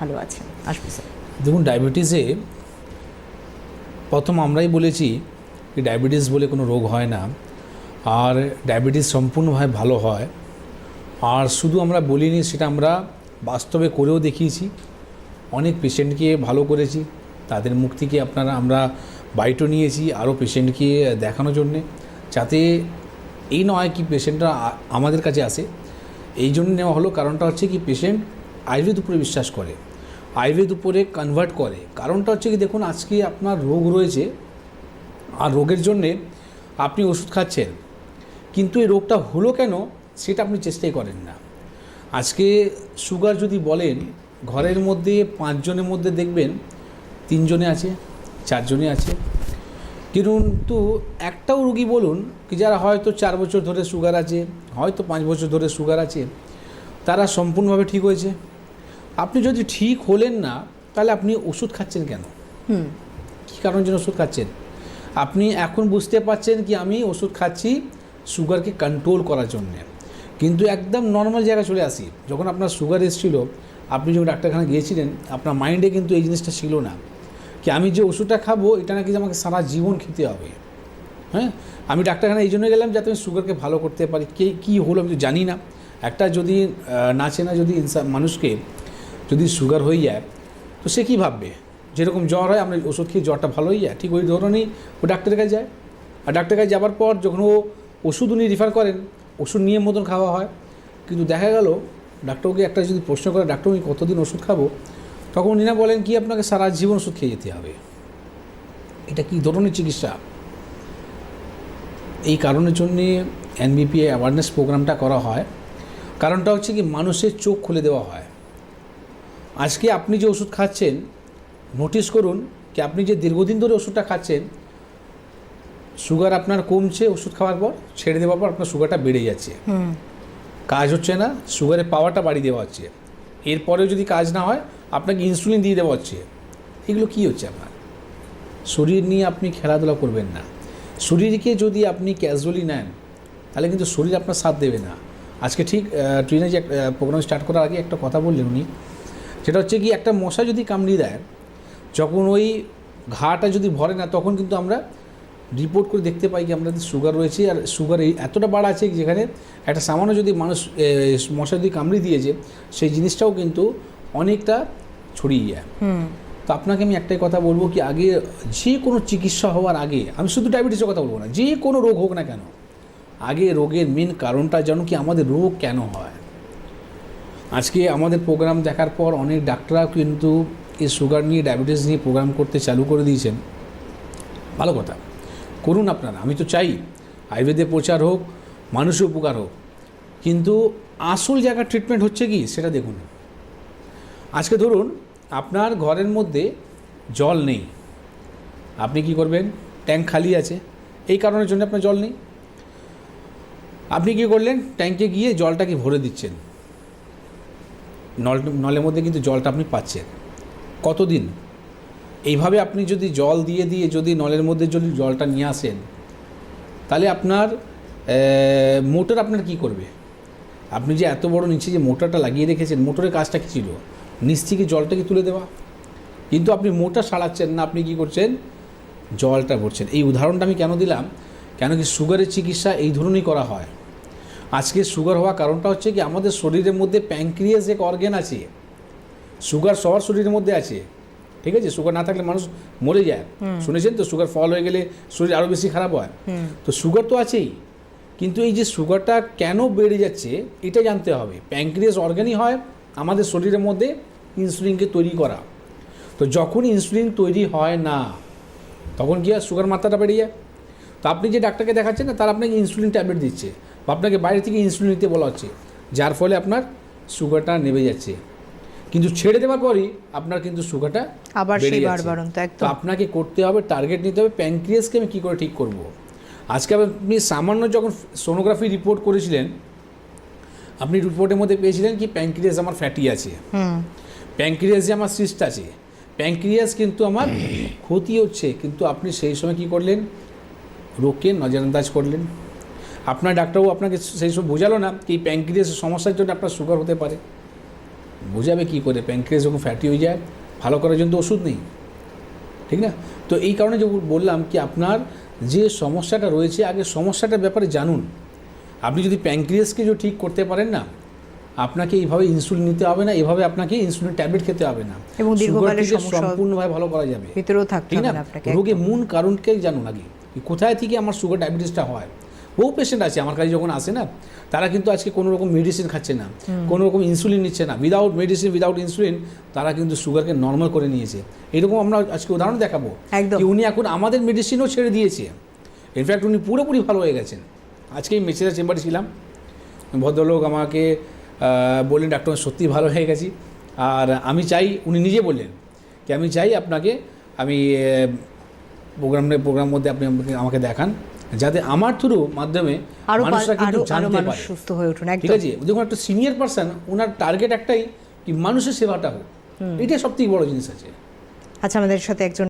ভালো আছে আসব, স্যার। দেখুন, ডায়াবেটিসে প্রথম আমরাই বলেছি যে ডায়াবেটিস বলে কোনো রোগ হয় না। আর ডায়াবেটিস সম্পূর্ণভাবে ভালো হয়। আর শুধু আমরা বলিনি, সেটা আমরা বাস্তবে করেও দেখিয়েছি। অনেক পেশেন্টকে ভালো করেছি। তাদের মুখ থেকে আপনারা, আমরা বাইটও নিয়েছি আরও পেশেন্টকে দেখানোর জন্যে। যাতে এই নয় কি, পেশেন্টরা আমাদের কাছে আসে। এই জন্য নেওয়া হলো। কারণটা হচ্ছে কি, পেশেন্ট আয়ুর্বেদ উপরে বিশ্বাস করে, আয়ুর্বেদ উপরে কনভার্ট করে। কারণটা হচ্ছে কি, দেখুন, আজকে আপনার রোগ রয়েছে, আর রোগের জন্যে আপনি ওষুধ খাচ্ছেন, কিন্তু এই রোগটা হলো কেন, সেটা আপনি চেষ্টাই করেন না। আজকে সুগার যদি বলেন, ঘরের মধ্যে পাঁচজনের মধ্যে দেখবেন, তিনজনে আছে, চারজনে আছে। কিন্তু একটাও রুগী বলুন, কি যারা হয়তো চার বছর ধরে সুগার আছে, হয়তো পাঁচ বছর ধরে সুগার আছে, তারা সম্পূর্ণভাবে ঠিক হয়েছে। আপনি যদি ঠিক হলেন না তাহলে আপনি ওষুধ খাচ্ছেন কেন? হুম। কী কারণের জন্য ওষুধ খাচ্ছেন? আপনি এখন বুঝতে পারছেন কি আমি ওষুধ খাচ্ছি সুগারকে কন্ট্রোল করার জন্যে। কিন্তু একদম নর্মাল জায়গায় চলে আসি। যখন আপনার সুগার এসেছিল আপনি যখন ডাক্তারখানা গিয়েছিলেন আপনার মাইন্ডে কিন্তু এই জিনিসটা ছিল না। কি আমি যে ওষুধটা খাব এটা নাকি যে আমাকে সারা জীবন খেতে হবে। হ্যাঁ? আমি ডাক্তারখানা এই জন্য গেলাম যাতে আমি সুগারকে ভালো করতে পারি। কে কী হলো আমি তো জানি না। একটা যদি না চেনা যদি ইনসা মানুষকে যদি সুগার হয়ে যায়, তো সে কী ভাববে? যেরকম জ্বর হয়, আমরা ওষুধ খেয়ে জ্বরটা ভালো হয়ে যায়, ঠিক ওই ধরনেরই ও ডাক্তারের কাছে যায়। আর ডাক্তারের কাছে যাওয়ার পর যখন ও ওষুধ উনি রেফার করেন, ওষুধ নিয়ম মতন খাওয়া হয়, কিন্তু দেখা গেল, ডাক্তারকে একটা যদি প্রশ্ন করে, ডাক্তার, আমি কতদিন ওষুধ খাব? তখন উনি না বলেন কি, আপনাকে সারা জীবন ওষুধ খেয়ে যেতে হবে। এটা কী ধরনের চিকিৎসা? এই কারণের জন্যে এনবিপি অ্যাওয়ারনেস প্রোগ্রামটা করা হয়। কারণটা হচ্ছে কি, মানুষের চোখ খুলে দেওয়া হয়। আজকে আপনি যে ওষুধ খাচ্ছেন নোটিস করুন কি আপনি যে দীর্ঘদিন ধরে ওষুধটা খাচ্ছেন সুগার আপনার কমছে ওষুধ খাওয়ার পর ছেড়ে দেওয়ার পর আপনার সুগারটা বেড়ে যাচ্ছে। কাজ হচ্ছে না সুগারের পাওয়ারটা বাড়িয়ে দেওয়া হচ্ছে। এরপরেও যদি কাজ না হয় আপনাকে ইনসুলিন দিয়ে দেওয়া হচ্ছে। এগুলো কী হচ্ছে আপনার? শরীর নিয়ে আপনি খেলাধুলা করবেন না। শরীরকে যদি আপনি ক্যাজুয়ালি নেন তাহলে কিন্তু শরীর আপনার সাথ দেবে না। আজকে ঠিক ট্রেনে যে প্রোগ্রাম স্টার্ট করার আগে একটা কথা বললেন উনি। সেটা হচ্ছে কি একটা মশা যদি কামড়িয়ে দেয় যখন ওই ঘাটা যদি ভরে না তখন কিন্তু আমরা রিপোর্ট করে দেখতে পাই কি আমাদের সুগার রয়েছে। আর সুগার এই এতটা বাড়া আছে যেখানে একটা সামান্য যদি মানুষ মশা যদি কামড়ি দিয়েছে সেই জিনিসটাও কিন্তু অনেকটা ছড়িয়ে যায়। তো আপনাকে আমি একটাই কথা বলব কি আগে যে কোনো চিকিৎসা হওয়ার আগে আমি শুধু ডায়াবেটিসের কথা বলব না যে কোনো রোগ হোক না কেন আগে রোগের মেন কারণটা জানো কি আমাদের রোগ কেন হয়? আজকে আমাদের প্রোগ্রাম দেখার পর অনেক ডাক্তাররাও কিন্তু এই সুগার নিয়ে ডায়াবেটিস নিয়ে প্রোগ্রাম করতে চালু করে দিয়েছেন। ভালো কথা। করুন আপনারা, আমি তো চাই আয়ুর্বেদে প্রচার হোক মানুষের উপকার হোক। কিন্তু আসল জায়গার ট্রিটমেন্ট হচ্ছে কি, সেটা দেখুন। আজকে ধরুন, আপনার ঘরের মধ্যে জল নেই। আপনি কি করবেন? ট্যাঙ্ক খালি আছে। এই কারণের জন্য আপনার জল নেই। আপনি কি করলেন? ট্যাঙ্কে গিয়ে জলটাকে ভরে দিচ্ছেন। নল, নলের মধ্যে কিন্তু জলটা আপনি পাচ্ছেন। কতদিন? এইভাবে আপনি যদি জল দিয়ে দিয়ে যদি নলের মধ্যে যদি জলটা নিয়ে আসেন, তাহলে আপনার মোটর আপনার কি করবে? আপনি যে এত বড় নিচে যে মোটরটা লাগিয়ে রেখেছেন, মোটরের কাজটা কী ছিল? নিচ থেকে জলটাকে তুলে দেওয়া। কিন্তু আপনি মোটর সারাচ্ছেন না, আপনি কি করছেন? জলটা ভরছেন। এই উদাহরণটা আমি কেন দিলাম? কেন কি সুগারের চিকিৎসা এই ধরনেরই করা হয়? আজকে সুগার হওয়ার কারণটা হচ্ছে কি আমাদের শরীরের মধ্যে প্যাঙ্ক্রিয়াস এক অর্গ্যান আছে। সুগার সবার শরীরের মধ্যে আছে। ঠিক আছে? সুগার না থাকলে মানুষ মরে যায়। শুনেছেন তো? সুগার ফল হয়ে গেলে শরীর আরও বেশি খারাপ হয়। তো সুগার তো আছেই। কিন্তু এই যে সুগারটা কেন বেড়ে যাচ্ছে এটা জানতে হবে। প্যাঙ্ক্রিয়াস অর্গানই হয় আমাদের শরীরের মধ্যে ইনসুলিনকে তৈরি করা। তো যখন ইনসুলিন তৈরি হয় না তখন কি হয়? সুগার মাত্রাটা বেড়ে যায়। তো আপনি যে ডাক্তারকে দেখাচ্ছেন না তার আপনাকে ইনসুলিন ট্যাবলেট দিচ্ছে। বা আপনাকে বাইরে থেকে ইনসুলিন নিতে বলা হচ্ছে যার ফলে আপনার সুগারটা নেমে যাচ্ছে। কিন্তু ছেড়ে দেওয়ার পরই আপনার কিন্তু সুগারটা আবার সেই। বাড়বাড়ন্ত একদম। আপনাকে করতে হবে টার্গেট নিতে হবে প্যানক্রিয়াসকে আমি কী করে ঠিক করব? আজকে আপনি সামান্য যখন সোনোগ্রাফি রিপোর্ট করেছিলেন আপনি রিপোর্টের মধ্যে পেয়েছিলেন কি প্যানক্রিয়াস আমার ফ্যাটি আছে। হুম। প্যানক্রিয়াস যে আমার সিস্ট আছে। প্যানক্রিয়াস কিন্তু আমার ক্ষতি হচ্ছে কিন্তু আপনি সেই সময় কি করলেন? রোগকে নজরআন্দাজ করলেন। আপনার ডাক্তারবাবু আপনাকে সেই সব বোঝালো না কি প্যানক্রিয়াসের সমস্যার জন্য আপনার সুগার হতে পারে। বোঝাবে কী করে? প্যাঙ্ক্রিয়াস যখন ফ্যাটি হয়ে যায় ভালো করার জন্য ওষুধ নেই। ঠিক না? তো এই কারণে যে বললাম কি আপনার যে সমস্যাটা রয়েছে আগে সমস্যাটার ব্যাপারে জানুন। আপনি যদি প্যাঙ্ক্রিয়াসকে যদি ঠিক করতে পারেন না আপনাকে এইভাবে ইনসুলিন নিতে হবে না এভাবে আপনাকে ইনসুলিন ট্যাবলেট খেতে হবে না। এবং দীর্ঘকালের সমস্যা- সম্পূর্ণভাবে ভালো করা যাবে। ভিতরেও থাকতে হবে না আপনাকে রোগের মূল কারণকে জানুন আগে কোথায় থেকে আমার সুগার ডায়াবেটিসটা হয়। বহু পেশেন্ট আছে আমার কাছে যখন আসে না তারা কিন্তু আজকে কোনো রকম মেডিসিন খাচ্ছে না কোনো রকম ইনসুলিন নিচ্ছে না। উইদাউট মেডিসিন উইদাউট ইনসুলিন তারা কিন্তু সুগারকে নর্মাল করে নিয়েছে। এরকম আমরা আজকে উদাহরণ দেখাবো একদম। কি উনি এখন আমাদের মেডিসিনও ছেড়ে দিয়েছে। ইনফ্যাক্ট উনি পুরোপুরি ভালো হয়ে গেছেন। আজকেই মেসেজের চেম্বারে ছিলাম। ভদ্রলোক আমাকে বললেন ডাক্তার সত্যি ভালো হয়ে গেছি। আর আমি চাই উনি নিজে বললেন কি আমি চাই আপনাকে আমি প্রোগ্রামের প্রোগ্রাম মধ্যে আপনি আমাকে দেখান। যাতে আমার থ্রু মাধ্যমে মানুষরা কিন্তু জানতে পারে। সুস্থ হয়ে উঠুন ঠিক আছে? দেখুন একটা সিনিয়র পার্সন ওনার টার্গেট একটাই কি মানুষের সেবাটা হোক। এটা সবথেকে বড় জিনিস আছে। আচ্ছা আমাদের সাথে একজন